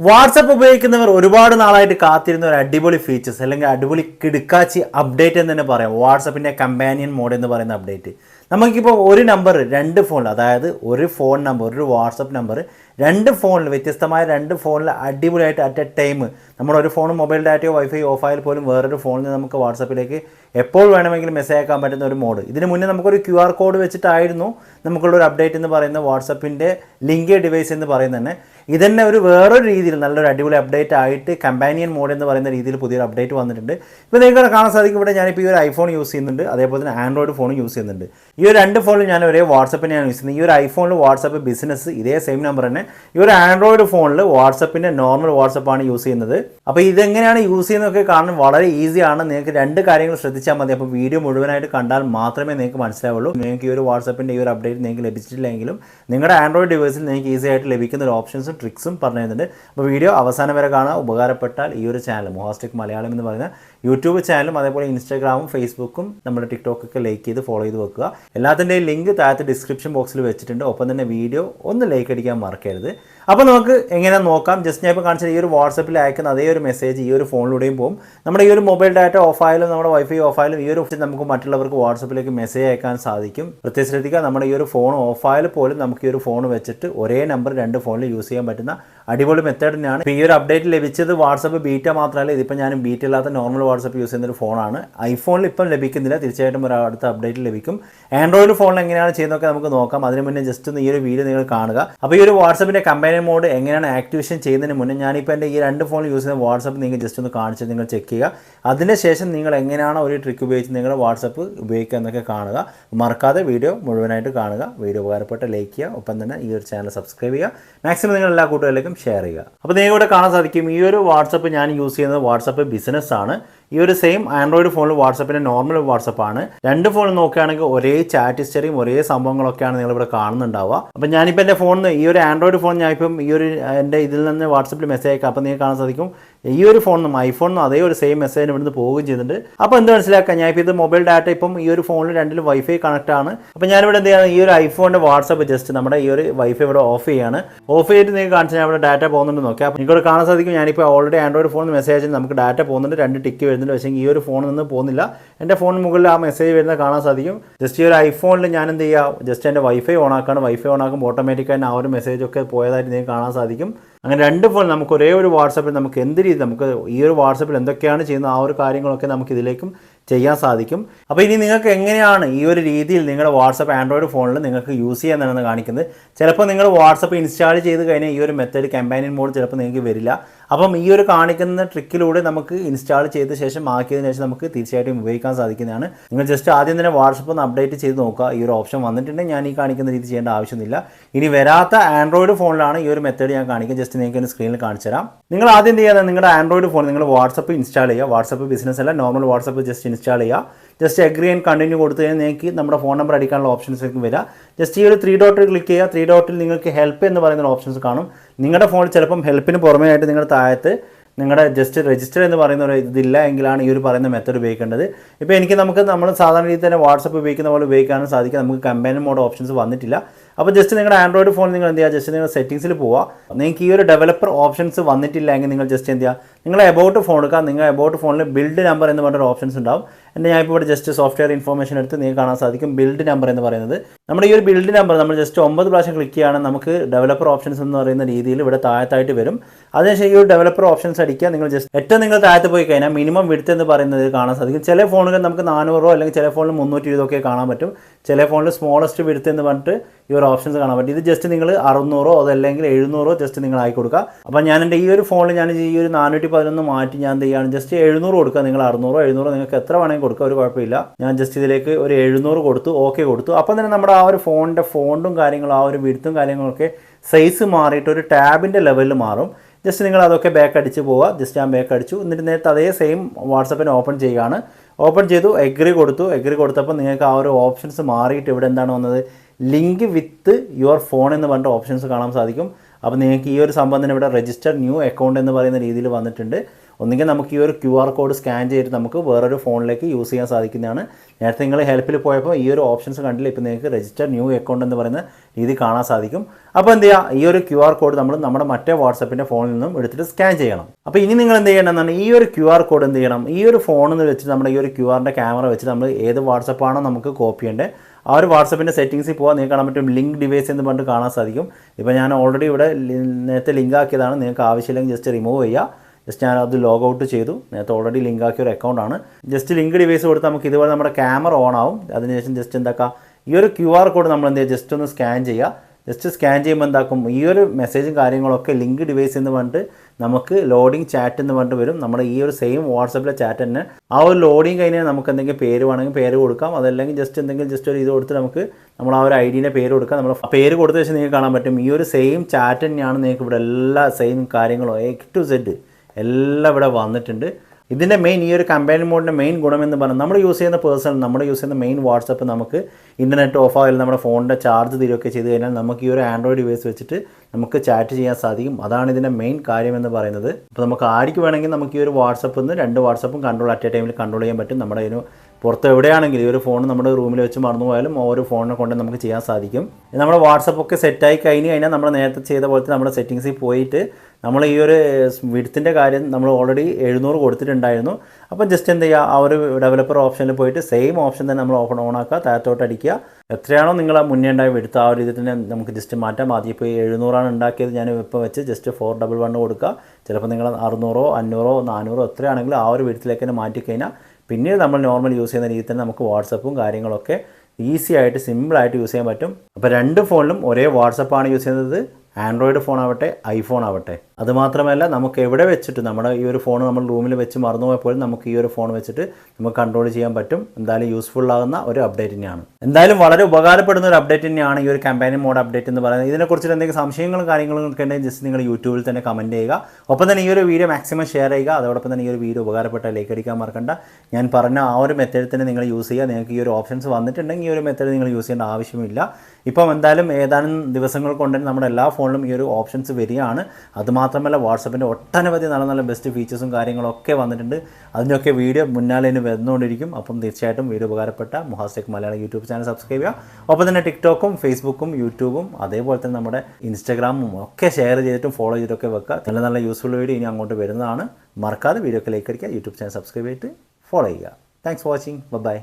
WhatsApp ഉപയോഗിക്കുന്നവർ ഒരുപാട് നാളായിട്ട് കാത്തിരുന്ന ഒരു അടിപൊളി ഫീച്ചേഴ്സ് അല്ലെങ്കിൽ അടിപൊളി കിടുക്കാച്ചി അപ്ഡേറ്റ് എന്ന് തന്നെ പറയാം. വാട്സപ്പിന്റെ കമ്പാനിയൻ മോഡ് എന്ന് പറയുന്ന അപ്ഡേറ്റ് നമുക്കിപ്പോൾ ഒരു നമ്പർ രണ്ട് ഫോൺ അതായത് ഒരു ഫോൺ നമ്പർ ഒരു വാട്സപ്പ് നമ്പർ രണ്ട് ഫോണിൽ വ്യത്യസ്തമായ രണ്ട് ഫോണിൽ അടിപൊളിയായിട്ട് അറ്റ് എ ടൈം നമ്മളൊരു ഫോൺ മൊബൈൽ ഡാറ്റയോ വൈഫൈ ഓഫ് ആയാൽ പോലും വേറൊരു ഫോണിൽ നിന്ന് നമുക്ക് വാട്സപ്പിലേക്ക് എപ്പോൾ വേണമെങ്കിലും മെസ്സേജ് അയക്കാൻ പറ്റുന്ന ഒരു മോഡ് ഇതിന് മുന്നേ നമുക്കൊരു ക്യു ആർ കോഡ് വെച്ചിട്ടായിരുന്നു നമുക്കുള്ള ഒരു അപ്ഡേറ്റ് എന്ന് പറയുന്ന വാട്സപ്പിന്റെ ലിങ്ക് ഡിവൈസ് എന്ന് പറയുന്നത് തന്നെ. ഇതന്നെ ഒരു വേറൊരു രീതിയിൽ നല്ലൊരു അടിപൊളി അപ്ഡേറ്റ് ആയിട്ട് കമ്പാനിയൻ മോഡ് എന്ന് പറയുന്ന രീതിയിൽ പുതിയൊരു അപ്ഡേറ്റ് വന്നിട്ടുണ്ട്. ഇപ്പോൾ നിങ്ങൾക്ക് കാണാൻ സാധിക്കും ഇവിടെ ഞാനിപ്പോൾ ഈ ഒരു ഐഫോൺ യൂസ് ചെയ്യുന്നുണ്ട്. അതേപോലെ തന്നെ ആൻഡ്രോയിഡ് ഫോൺ യൂസ് ചെയ്യുന്നുണ്ട്. ഈ ഒരു രണ്ട് ഫോണിൽ ഞാൻ ഒരേ വാട്സപ്പിനെയാണ് യൂസ് ചെയ്യുന്നത്. ഈ ഒരു ഐഫോണിൽ വാട്സപ്പ് ബിസിനസ് ഇതേ സെയിം നമ്പർ തന്നെ. ഈ ഒരു ആൻഡ്രോയിഡ് ഫോണിൽ വാട്സപ്പിന്റെ നോർമൽ വാട്സപ്പാണ് യൂസ് ചെയ്യുന്നത്. അപ്പോൾ ഇതെങ്ങനെയാണ് യൂസ് ചെയ്യുന്നതൊക്കെ കാണാൻ വളരെ ഈസിയാണ് നിങ്ങൾക്ക് രണ്ട് കാര്യങ്ങൾ ശ്രദ്ധിച്ചാൽ മതി. അപ്പോൾ വീഡിയോ മുഴുവനായിട്ട് കണ്ടാൽ മാത്രമേ നിങ്ങൾക്ക് മനസ്സിലാവുള്ളൂ. നിങ്ങൾക്ക് ഈ ഒരു വാട്സപ്പിന്റെ ഈ ഒരു അപ്ഡേറ്റ് നിങ്ങൾക്ക് ലഭിച്ചിട്ടില്ലെങ്കിലും നിങ്ങളുടെ ആൻഡ്രോയിഡ് ഡിവൈസിൽ നിങ്ങൾക്ക് ഈസി ആയിട്ട് ലഭിക്കുന്ന ഒരു ഓപ്ഷൻസും ട്രിക്സും പറഞ്ഞു തരുന്നുണ്ട് അപ്പോൾ വീഡിയോ അവസാനം വരെ കാണാൻ ഉപകാരപ്പെട്ടാൽ ഈ ഒരു ചാനൽ മൊഹാസ്റ്റിക് മലയാളം എന്ന് പറയുന്ന യൂട്യൂബ് ചാനലും അതേപോലെ ഇൻസ്റ്റാഗ്രാമും ഫേസ്ബുക്കും നമ്മുടെ ടിക്ടോക്കൊക്കെ ലൈക്ക് ചെയ്ത് ഫോളോ ചെയ്ത് വെക്കുക. എല്ലാത്തിന്റെയും ലിങ്ക് താഴത്തെ ഡിസ്ക്രിപ്ഷൻ ബോക്സിൽ വെച്ചിട്ടുണ്ട്. ഒപ്പം തന്നെ വീഡിയോ ഒന്ന് ലൈക്ക് അടിക്കാൻ മറക്കരുത്. അപ്പോൾ നമുക്ക് എങ്ങനെ നോക്കാം? ജസ്റ്റ് ഞാൻ ഇപ്പോൾ കാണിച്ച ഈ ഒരു വാട്സപ്പിൽ അയക്കുന്ന അതേ ഒരു മെസ്സേജ് ഈ ഒരു ഫോണിലൂടെയും പോകും നമ്മുടെ ഈ ഒരു മൊബൈൽ ഡാറ്റ ഓഫ് ആയാലും നമ്മുടെ വൈഫൈ ഓഫ് ആയാലും ഈ ഒരു ഓപ്ഷൻ നമുക്ക് മറ്റുള്ളവർക്ക് വാട്സപ്പിലേക്ക് മെസ്സേജ് അയക്കാൻ സാധിക്കും. പ്രത്യേക ശ്രദ്ധിക്കുക നമ്മുടെ ഈ ഒരു ഫോൺ ഓഫ് ആയാൽ പോലും നമുക്ക് ഈ ഒരു ഫോൺ വെച്ചിട്ട് ഒരേ നമ്പർ രണ്ട് ഫോണിൽ യൂസ് ചെയ്യാൻ പറ്റുന്ന അടിപൊളി മെത്തേഡ് തന്നെയാണ്. ഈ ഒരു അപ്ഡേറ്റ് ലഭിച്ചത് വാട്സപ്പ് ബീറ്റ മാത്രമല്ല ഇതിപ്പോൾ ഞാൻ ബീറ്റ ഇല്ലാത്ത നോർമൽ വാട്സപ്പ് യൂസ് ചെയ്യുന്ന ഒരു ഫോണാണ് ഐഫോണിൽ ഇപ്പം ലഭിക്കുന്നില്ല തീർച്ചയായിട്ടും ഒരു അടുത്ത അപ്ഡേറ്റ് ലഭിക്കും. ആൻഡ്രോയിഡ് ഫോണിൽ എങ്ങനെയാണ് ചെയ്യുന്നതൊക്കെ നമുക്ക് നോക്കാം. അതിന് മുന്നേ ജസ്റ്റ് ഒന്ന് ഈ ഒരു വീഡിയോ നിങ്ങൾ കാണുക. അപ്പോൾ ഈ ഒരു വാട്സപ്പിന്റെ കമ്പാനിയൻ മോഡ് എങ്ങനെയാണ് ആക്ടിവേഷൻ ചെയ്യുന്നതിന് മുന്നേ ഞാനിപ്പോൾ എന്റെ ഈ രണ്ട് ഫോൺ യൂസ് ചെയ്യുന്ന വാട്സപ്പ് നിങ്ങൾ ജസ്റ്റ് ഒന്ന് കാണിച്ച് നിങ്ങൾ ചെക്ക് ചെയ്യുക. അതിനുശേഷം നിങ്ങൾ എങ്ങനെയാണ് ഒരു ട്രിക്ക് ഉപയോഗിച്ച് നിങ്ങൾ വാട്സപ്പ് ഉപയോഗിക്കുക എന്നൊക്കെ കാണുക. മറക്കാതെ വീഡിയോ മുഴുവനായിട്ട് കാണുക. വീഡിയോ ഉപകാരപ്പെട്ട ലൈക്ക് ചെയ്യുക. ഒപ്പം തന്നെ ഈ ഒരു ചാനൽ സബ്സ്ക്രൈബ് ചെയ്യുക. മാക്സിമം നിങ്ങൾ എല്ലാ കൂട്ടുകാരിലേക്കും ഷെയർ ചെയ്യുക. അപ്പോൾ നിങ്ങൾ ഇവിടെ കാണാൻ സാധിക്കും ഈ ഒരു വാട്സപ്പ് ഞാൻ യൂസ് ചെയ്യുന്നത് വാട്സപ്പ് ബിസിനസ് ആണ്. ഈ ഒരു സെയിം ആൻഡ്രോയിഡ് ഫോണിൽ വാട്സപ്പിന്റെ നോർമൽ വാട്സപ്പ് ആണ്. രണ്ട് ഫോണിൽ നോക്കുകയാണെങ്കിൽ ഒരേ ചാറ്റ് ഹിസ്റ്ററിയും ഒരേ സംഭവങ്ങളൊക്കെയാണ് നിങ്ങൾ ഇവിടെ കാണുന്നുണ്ടാവുക. അപ്പം ഞാനിപ്പോൾ എന്റെ ഫോണിൽ ഈ ഒരു ആൻഡ്രോയിഡ് ഫോൺ ഞാനിപ്പം ഈ ഒരു എന്റെ ഇതിൽ നിന്ന് വാട്സപ്പിൽ മെസ്സേജ് അയക്കാം. അപ്പോൾ നിങ്ങൾക്ക് കാണാൻ സാധിക്കും ഈ ഒരു ഫോണിനും ഐഫോണിനും അതേ ഒരു സെയിം മെസ്സേജ് ഇവിടുന്ന് പോവുകയും ചെയ്തിട്ടുണ്ട്. അപ്പോൾ എന്ത് മനസ്സിലാക്കാം ഞാൻ ഇപ്പോൾ ഇത് മൊബൈൽ ഡാറ്റ ഇപ്പം ഈ ഒരു ഫോണിൽ രണ്ടിലും വൈഫൈ കണക്ട് ആണ്. അപ്പോൾ ഞാനിവിടെ എന്ത് ചെയ്യാണ്? ഈ ഒരു ഐഫോണിന്റെ വാട്സപ്പ് ജസ്റ്റ് നമ്മുടെ ഈ ഒരു വൈഫൈ ഇവിടെ ഓഫ് ചെയ്യാണ്. ഓഫ് ചെയ്തിട്ട് നിങ്ങൾക്ക് കാണിച്ചാൽ ഞാൻ ഇവിടെ ഡാറ്റ പോകുന്നുണ്ട് നോക്കാം. അപ്പോൾ നിങ്ങൾക്ക് കാണാൻ സാധിക്കും. ഞാനിപ്പോൾ ഓൾറെഡി ആൻഡ്രോയിഡ് ഫോണിൽ മെസ്സേജ് നമുക്ക് ഡാറ്റ പോകുന്നുണ്ട്. രണ്ട് ടിക്ക് വരുന്നുണ്ട്. പക്ഷേ ഈ ഒരു ഫോണിൽ നിന്ന് പോകുന്നില്ല. എന്റെ ഫോണിന് മുകളിൽ ആ മെസ്സേജ് വരുന്നത് കാണാൻ സാധിക്കും. ജസ്റ്റ് ഈ ഒരു ഐഫോണിൽ ഞാൻ എന്ത് ചെയ്യുക ജസ്റ്റ് എന്റെ വൈഫൈ ഓൺ വൈഫൈ ഓൺ ആക്കുമ്പോൾ ഓട്ടോമാറ്റിക്കായിട്ട് ആ ഒരു മെസ്സേജ് ഒക്കെ പോയതായിട്ട് നിങ്ങൾക്ക് കാണാൻ സാധിക്കും. അങ്ങനെ രണ്ട് ഫോൺ നമുക്ക് ഒരേ ഒരു വാട്സപ്പിൽ നമുക്ക് എന്ത് രീതി നമുക്ക് ഈ ഒരു വാട്സപ്പിൽ എന്തൊക്കെയാണ് ചെയ്യുന്ന ആ ഒരു കാര്യങ്ങളൊക്കെ നമുക്ക് ഇതിലേക്കും ചെയ്യാൻ സാധിക്കും. അപ്പോൾ ഇനി നിങ്ങൾക്ക് എങ്ങനെയാണ് ഈ ഒരു രീതിയിൽ നിങ്ങളുടെ വാട്സപ്പ് ആൻഡ്രോയിഡ് ഫോണിൽ നിങ്ങൾക്ക് യൂസ് ചെയ്യാമെന്നാണ് കാണിക്കുന്നത്. ചിലപ്പോൾ നിങ്ങൾ വാട്സപ്പ് ഇൻസ്റ്റാൾ ചെയ്ത് കഴിഞ്ഞാൽ ഈ ഒരു മെത്തേഡ് കമ്പാനിയൻ മോഡ് ചിലപ്പോൾ നിങ്ങൾക്ക് വരില്ല. അപ്പം ഈ ഒരു കാണിക്കുന്ന ട്രിക്കിലൂടെ നമുക്ക് ഇൻസ്റ്റാൾ ചെയ്ത ശേഷം ആക്കിയതിനു ശേഷം നമുക്ക് തീർച്ചയായിട്ടും ഉപയോഗിക്കാൻ സാധിക്കുന്നതാണ്. നിങ്ങൾ ജസ്റ്റ് ആദ്യം തന്നെ വാട്സപ്പ് ഒന്ന് അപ്ഡേറ്റ് ചെയ്ത് നോക്കുക. ഈ ഒരു ഓപ്ഷൻ വന്നിട്ടുണ്ടെങ്കിൽ ഞാൻ ഈ കാണിക്കുന്ന രീതി ചെയ്യേണ്ട ആവശ്യമില്ല ഇനി വരാത്ത ആൻഡ്രോയിഡ് ഫോണിലാണ് ഈ ഒരു മെത്തേഡ് ഞാൻ കാണിക്കുക ജസ്റ്റ് നിങ്ങൾക്ക് എന്റെ സ്ക്രീനിൽ കാണിച്ചു തരാം. നിങ്ങൾ ആദ്യം ചെയ്യാതെ നിങ്ങളുടെ ആൻഡ്രോയിഡ് ഫോൺ നിങ്ങൾ വാട്സപ്പ് ഇൻസ്റ്റാൾ ചെയ്യുക. വാട്സപ്പ് ബിസിനസ് അല്ല നോർമൽ വാട്സപ്പ് ജസ്റ്റ് ഇൻസ്റ്റാൾ ചെയ്യുക. ജസ്റ്റ് അഗ്രി ആൻഡ് കണ്ടിന്യൂ കൊടുത്തു കഴിഞ്ഞാൽ നിങ്ങൾക്ക് നമ്മുടെ ഫോൺ നമ്പർ അടിക്കാനുള്ള ഓപ്ഷൻസിലേക്ക് വരിക. ജസ്റ്റ് ഈ ഒരു ത്രീ ഡോട്ടിൽ ക്ലിക്ക് ചെയ്യുക. ത്രീ ഡോട്ടിൽ നിങ്ങൾക്ക് ഹെൽപ്പ് എന്ന് പറയുന്ന ഓപ്ഷൻസ് കാണും. നിങ്ങളുടെ ഫോണിൽ ചിലപ്പം ഹെൽപ്പിന് പുറമേ ആയിട്ട് നിങ്ങളുടെ താഴത്ത് നിങ്ങളുടെ ജസ്റ്റ് രജിസ്റ്റർ എന്ന് പറയുന്ന ഒരു ഇതില്ല എങ്കിലാണ് ഈ ഒരു പറയുന്ന മെത്തേഡ് ഉപയോഗിക്കേണ്ടത്. ഇപ്പോൾ എനിക്ക് നമുക്ക് നമ്മൾ സാധാരണ രീതിയിൽ തന്നെ വാട്സപ്പ് ഉപയോഗിക്കുന്ന പോലെ ഉപയോഗിക്കാനും സാധിക്കും നമുക്ക് കമ്പാനിയൻ മോഡ് ഓപ്ഷൻസ് വന്നിട്ടില്ല. അപ്പോൾ ജസ്റ്റ് നിങ്ങളുടെ ആൻഡ്രോയിഡ് ഫോൺ നിങ്ങൾ എന്ത് ചെയ്യുക? ജസ്റ്റ് നിങ്ങൾ സെറ്റിംഗ്സിൽ പോവുക. നിങ്ങൾക്ക് ഈ ഒരു ഡെവലപ്പർ ഓപ്ഷൻസ് വന്നിട്ടില്ല എങ്കിൽ നിങ്ങൾ ജസ്റ്റ് എന്ത് ചെയ്യുക? നിങ്ങൾ എബൌട്ട് ഫോൺ എടുക്കുക. നിങ്ങൾ എബൌട്ട് ഫോണിൽ ബിൽഡ് നമ്പർ എന്ന് പറഞ്ഞൊരു ഓപ്ഷൻസ് ഉണ്ടാവും. എന്റെ ഞാൻ ഇപ്പോൾ ഇവിടെ ജസ്റ്റ് സോഫ്റ്റ്വെയർ ഇൻഫർമേഷൻ എടുത്ത് നിങ്ങൾക്ക് കാണാൻ സാധിക്കും. ബിൽഡ് നമ്പർ എന്ന് പറയുന്നത്. നമ്മുടെ ഈ ഒരു ബിൽഡ് നമ്പർ നമ്മൾ ജസ്റ്റ് ഒമ്പത് പ്രാവശ്യം ക്ലിക്ക് ചെയ്യുകയാണെങ്കിൽ നമുക്ക് ഡെവലപ്പർ ഓപ്ഷൻസ് എന്ന് പറയുന്ന രീതിയിൽ ഇവിടെ താഴത്തായിട്ട് വരും. അതിനുശേഷം ഈ ഒരു ഡെവലപ്പർ ഓപ്ഷൻസ് അടിക്കുക. നിങ്ങൾ ജസ്റ്റ് ഏറ്റവും നിങ്ങൾ താഴത്ത് പോയി കഴിഞ്ഞാൽ മിനിമം വിടുത്ത് എന്ന് പറയുന്നത് കാണാൻ സാധിക്കും. ചില ഫോണുകൾ നമുക്ക് നാനൂറോ അല്ലെങ്കിൽ ചില ഫോണിൽ മുന്നൂറ്റി ഇരുപതൊക്കെ കാണാൻ പറ്റും. ചില ഫോണിൽ സ്മോളസ്റ്റ് വിടുത്ത് എന്ന് പറഞ്ഞിട്ട് ഈ ഒരു ഓപ്ഷൻസ് കാണാൻ പറ്റും. ഇത് ജസ്റ്റ് നിങ്ങൾ അറുന്നൂറോ അതല്ലെങ്കിൽ എഴുന്നൂറോ ജസ്റ്റ് നിങ്ങൾ ആയി കൊടുക്കുക. അപ്പോൾ ഞാൻ എന്റെ ഈ ഒരു ഫോണിൽ ഞാൻ ഈ ഒരു നാനൂറ്റി പതിനൊന്ന് മാറ്റി ഞാൻ എന്ത് ചെയ്യുകയാണ്? ജസ്റ്റ് എഴുന്നൂറ് കൊടുക്കുക. നിങ്ങൾ അറുന്നൂറോ എഴുന്നൂറോ നിങ്ങൾക്ക് എത്ര വേണമെങ്കിൽ കൊടുക്കുക ഒരു കുഴപ്പമില്ല. ഞാൻ ജസ്റ്റ് ഇതിലേക്ക് ഒരു എഴുന്നൂറ് കൊടുത്തു ഓക്കെ കൊടുത്തു. അപ്പം തന്നെ നമ്മുടെ ആ ഒരു ഫോണിന്റെ ഫോണ്ടും കാര്യങ്ങളും ആ ഒരു വിടുത്തും കാര്യങ്ങളൊക്കെ സൈസ് മാറിയിട്ട് ഒരു ടാബിന്റെ ലെവലിൽ മാറും. ജസ്റ്റ് നിങ്ങൾ അതൊക്കെ ബാക്ക് അടിച്ച് പോവുക. ജസ്റ്റ് ഞാൻ ബാക്ക് അടിച്ചു. എന്നിട്ട് നേരത്തെ അതേ സെയിം വാട്സപ്പിന് ഓപ്പൺ ചെയ്യുകയാണ്. ഓപ്പൺ ചെയ്തു എഗ്രി കൊടുത്തു. എഗ്രി കൊടുത്തപ്പോൾ നിങ്ങൾക്ക് ആ ഒരു ഓപ്ഷൻസ് മാറിയിട്ട് ഇവിടെ എന്താണ് വന്നത്? ലിങ്ക് വിത്ത് യുവർ ഫോൺ എന്ന് പറഞ്ഞിട്ട് ഓപ്ഷൻസ് കാണാൻ സാധിക്കും. അപ്പോൾ നിങ്ങൾക്ക് ഈ ഒരു സംബന്ധം ഇവിടെ രജിസ്റ്റർ ന്യൂ അക്കൗണ്ട് എന്ന് പറയുന്ന രീതിയിൽ വന്നിട്ടുണ്ട്. ഒന്നുകിൽ നമുക്ക് ഈ ഒരു ക്യു ആർ കോഡ് സ്കാൻ ചെയ്തിട്ട് നമുക്ക് വേറൊരു ഫോണിലേക്ക് യൂസ് ചെയ്യാൻ സാധിക്കുന്നതാണ്. നേരത്തെ നിങ്ങൾ ഹെൽപ്പിൽ പോയപ്പോൾ ഈ ഒരു ഓപ്ഷൻസ് കണ്ടില്ല. ഇപ്പോൾ നിങ്ങൾക്ക് രജിസ്റ്റർ ന്യൂ അക്കൗണ്ട് എന്ന് പറയുന്ന രീതി കാണാൻ സാധിക്കും. അപ്പോൾ എന്ത് ചെയ്യുക ഈ ഒരു ക്യു ആർ കോഡ് നമ്മൾ നമ്മുടെ മറ്റേ വാട്സപ്പിന്റെ ഫോണിൽ നിന്നും എടുത്തിട്ട് സ്കാൻ ചെയ്യണം. അപ്പോൾ ഇനി നിങ്ങൾ എന്ത് ചെയ്യണം എന്നാണ് ഈ ഒരു ക്യു ആർ കോഡ് എന്ത് ചെയ്യണം? ഈ ഒരു ഫോണിൽ വെച്ച് നമ്മുടെ ഈ ഒരു ക്യു ആറിന്റെ ക്യാമറ വെച്ച് നമ്മൾ ഏത് വാട്സപ്പാണോ നമുക്ക് കോപ്പി ചെയ്യേണ്ടത് ആ ഒരു വാട്സപ്പിന്റെ സെറ്റിങ്സിൽ പോകാൻ നിങ്ങൾക്ക് കാണാൻ പറ്റും. ലിങ്ക് ഡിവൈസ് എന്ന് പറഞ്ഞിട്ട് കാണാൻ സാധിക്കും. ഇപ്പോൾ ഞാൻ ഓൾറെഡി ഇവിടെ നേരത്തെ ലിങ്ക് ആക്കിയതാണ്. നിങ്ങൾക്ക് ആവശ്യമില്ലെങ്കിൽ ജസ്റ്റ് റിമൂവ് ചെയ്യുക ജസ്റ്റ് ഞാൻ അത് ലോഗ് ഔട്ട് ചെയ്തു. നേരത്തെ ഓൾറെഡി ലിങ്ക് ആക്കിയ ഒരു അക്കൗണ്ടാണ് ജസ്റ്റ് ലിങ്ക് ഡിവൈസ് കൊടുത്ത് നമുക്ക് ഇതുപോലെ നമ്മുടെ ക്യാമറ ഓൺ ആവും. അതിനുശേഷം ജസ്റ്റ് എന്താക്കാം? ഈ ഒരു ക്യു ആർ കോഡ് നമ്മൾ എന്ത് ചെയ്യുക? ജസ്റ്റ് ഒന്ന് സ്കാൻ ചെയ്യുക. ജസ്റ്റ് സ്കാൻ ചെയ്യുമ്പോൾ എന്താക്കും? ഈ ഒരു മെസ്സേജും കാര്യങ്ങളൊക്കെ ലിങ്ക് ഡിവൈസ് എന്ന് പറഞ്ഞിട്ട് നമുക്ക് ലോഡിങ് ചാറ്റ് എന്ന് പറഞ്ഞിട്ട് വരും. നമ്മുടെ ഈ ഒരു സെയിം വാട്സപ്പിലെ ചാറ്റ് തന്നെ. ആ ഒരു ലോഡിങ് കഴിഞ്ഞാൽ നമുക്ക് എന്തെങ്കിലും പേര് വേണമെങ്കിൽ പേര് കൊടുക്കാം. അതല്ലെങ്കിൽ ജസ്റ്റ് എന്തെങ്കിലും ജസ്റ്റ് ഒരു ഇത് കൊടുത്ത് നമുക്ക് നമ്മൾ ആ ഒരു ഐ പേര് കൊടുക്കാം. നമ്മൾ പേര് കൊടുത്ത വെച്ച് നിങ്ങൾക്ക് കാണാൻ പറ്റും. ഈ ഒരു സെയിം ചാറ്റ് തന്നെയാണ് നിങ്ങൾക്ക് ഇവിടെ എല്ലാ സെയിം കാര്യങ്ങളും എ ടു സെഡ് എല്ലാം ഇവിടെ വന്നിട്ടുണ്ട്. ഇതിന്റെ മെയിൻ ഈ ഒരു കമ്പൈൻ മോഡിന്റെ മെയിൻ ഗുണം എന്ന് പറഞ്ഞാൽ നമ്മൾ യൂസ് ചെയ്യുന്ന പേഴ്സണൽ നമ്മൾ യൂസ് ചെയ്യുന്ന മെയിൻ വാട്സപ്പ് നമുക്ക് ഇന്റർനെറ്റ് ഓഫ് ആയാലും നമ്മുടെ ഫോണിന്റെ ചാർജ് തീരുകയൊക്കെ ചെയ്ത് കഴിഞ്ഞാൽ നമുക്ക് ഈ ഒരു ആൻഡ്രോയിഡ് ഡിവൈസ് വെച്ചിട്ട് നമുക്ക് ചാറ്റ് ചെയ്യാൻ സാധിക്കും. അതാണ് ഇതിന്റെ മെയിൻ കാര്യം എന്ന് പറയുന്നത്. അപ്പോൾ നമുക്ക് ആർക്ക് വേണമെങ്കിൽ നമുക്ക് ഈ ഒരു വാട്സപ്പിൽ നിന്ന് രണ്ട് വാട്സപ്പും കൺട്രോൾ അറ്റ് എ ടൈമിൽ കൺട്രോൾ ചെയ്യാൻ പറ്റും. നമ്മുടെ ഇതിന് പുറത്ത് എവിടെയാണെങ്കിലും ഈ ഒരു ഫോൺ നമ്മുടെ റൂമിൽ വെച്ച് മറന്നു പോയാലും ഒരു ഫോണിനെ കൊണ്ട് നമുക്ക് ചെയ്യാൻ സാധിക്കും. നമ്മുടെ വാട്സപ്പ് ഒക്കെ സെറ്റായി കഴിഞ്ഞ് കഴിഞ്ഞാൽ നമ്മൾ നേരത്തെ ചെയ്ത പോലത്തെ നമ്മുടെ സെറ്റിങ്സിൽ പോയിട്ട് നമ്മൾ ഈ ഒരു വിടുത്തിന്റെ കാര്യം നമ്മൾ ഓൾറെഡി എഴുന്നൂറ് കൊടുത്തിട്ടുണ്ടായിരുന്നു. അപ്പോൾ ജസ്റ്റ് എന്ത് ചെയ്യുക ആ ഒരു ഡെവലപ്പർ ഓപ്ഷനിൽ പോയിട്ട് സെയിം ഓപ്ഷൻ തന്നെ നമ്മൾ ഓപ്പൺ ഓൺ ആക്കുക താഴത്തോട്ട് അടിക്കുക. എത്രയാണോ നിങ്ങൾ മുന്നേ ഉണ്ടായി വിടുത്ത ആ ഒരു ഇത് തന്നെ നമുക്ക് ജസ്റ്റ് മാറ്റാം. ആദ്യം ഇപ്പോൾ എഴുന്നൂറാണ് ഉണ്ടാക്കിയത് ഞാൻ ഇപ്പോൾ വെച്ച് ജസ്റ്റ് ഫോർ ഡബിൾ വൺ കൊടുക്കുക. ചിലപ്പോൾ നിങ്ങൾ അറുന്നൂറോ അഞ്ഞൂറോ നാനൂറോ എത്രയാണെങ്കിലും ആ ഒരു വിടുത്തിലേക്ക് തന്നെ മാറ്റിക്കഴിഞ്ഞാൽ പിന്നീട് നമ്മൾ നോർമൽ യൂസ് ചെയ്യുന്ന രീതിയിൽ തന്നെ നമുക്ക് വാട്സപ്പും കാര്യങ്ങളൊക്കെ ഈസി ആയിട്ട് സിമ്പിളായിട്ട് യൂസ് ചെയ്യാൻ പറ്റും. അപ്പോൾ രണ്ട് ഫോണിലും ഒരേ വാട്സപ്പാണ് യൂസ് ചെയ്യുന്നത്. ആൻഡ്രോയിഡ് ഫോൺ ആവട്ടെ ഐഫോൺ ആവട്ടെ. അതുമാത്രമല്ല നമുക്ക് എവിടെ വെച്ചിട്ട് നമ്മുടെ ഈ ഒരു ഫോൺ നമ്മൾ റൂമിൽ വെച്ച് മറന്നുപോയപ്പോഴും നമുക്ക് ഈ ഒരു ഫോൺ വെച്ചിട്ട് നമുക്ക് കൺട്രോൾ ചെയ്യാൻ പറ്റും. എന്തായാലും യൂസ്ഫുൾ ആകുന്ന ഒരു അപ്ഡേറ്റ് തന്നെയാണ്. എന്തായാലും വളരെ ഉപകാരപ്പെടുന്ന ഒരു അപ്ഡേറ്റ് തന്നെയാണ് ഈ ഒരു കമ്പാനിയൻ മോഡ് അപ്ഡേറ്റ് എന്ന് പറയുന്നത്. ഇതിനെക്കുറിച്ച് എന്തെങ്കിലും സംശയങ്ങളും കാര്യങ്ങളും ഒക്കെ ഉണ്ടെങ്കിൽ ജസ്റ്റ് നിങ്ങൾ യൂട്യൂബിൽ തന്നെ കമന്റ് ചെയ്യുക. ഒപ്പം തന്നെ ഈ ഒരു വീഡിയോ മാക്സിമം ഷെയർ ചെയ്യുക. അതോടൊപ്പം തന്നെ ഈ ഒരു വീഡിയോ ഉപകാരപ്പെട്ട ലൈക്ക് അടിക്കാൻ മറക്കണ്ട. ഞാൻ പറഞ്ഞ ആ ഒരു മെത്തേഡ് തന്നെ നിങ്ങൾ യൂസ് ചെയ്യുക. നിങ്ങൾക്ക് ഈ ഒരു ഓപ്ഷൻസ് വന്നിട്ടുണ്ടെങ്കിൽ ഈ ഒരു മെത്തേഡ് നിങ്ങൾ യൂസ് ചെയ്യേണ്ട ആവശ്യമില്ല. ഇപ്പം എന്തായാലും ഏതാനും ദിവസങ്ങൾ കൊണ്ട് നമ്മുടെ എല്ലാ ഫോണിലും ഈ ഒരു ഓപ്ഷൻസ് വരികയാണ്. അതുമാത്രമല്ല വാട്സപ്പിന്റെ ഒട്ടനവധി നല്ല നല്ല ബെസ്റ്റ് ഫീച്ചേഴ്സും കാര്യങ്ങളൊക്കെ വന്നിട്ടുണ്ട്. അതിന്റെയൊക്കെ വീഡിയോ മുന്നാലേന് വന്നുകൊണ്ടിരിക്കും അപ്പം തീർച്ചയായിട്ടും video ഉപകാരപ്പെട്ട Muhastech Malayalam YouTube channel subscribe ചെയ്യുക. ഒപ്പം തന്നെ ടിക്ടോക്കും ഫേസ്ബുക്കും യൂട്യൂബും അതേപോലെ തന്നെ നമ്മുടെ ഇൻസ്റ്റാഗ്രാമും ഒക്കെ ഷെയർ ചെയ്തിട്ടും ഫോളോ ചെയ്തിട്ടൊക്കെ വെക്കുക. നല്ല നല്ല യൂസ്ഫുൾ വീഡിയോ ഇനി അങ്ങോട്ട് വരുന്നതാണ്. മറക്കാതെ വീഡിയോ ഒക്കെ ലൈക്ക് അടിക്കുക. യൂട്യൂബ് ചാനൽ സബ്സ്ക്രൈബ് ചെയ്തിട്ട് ഫോളോ ചെയ്യുക. Thanks for watching bye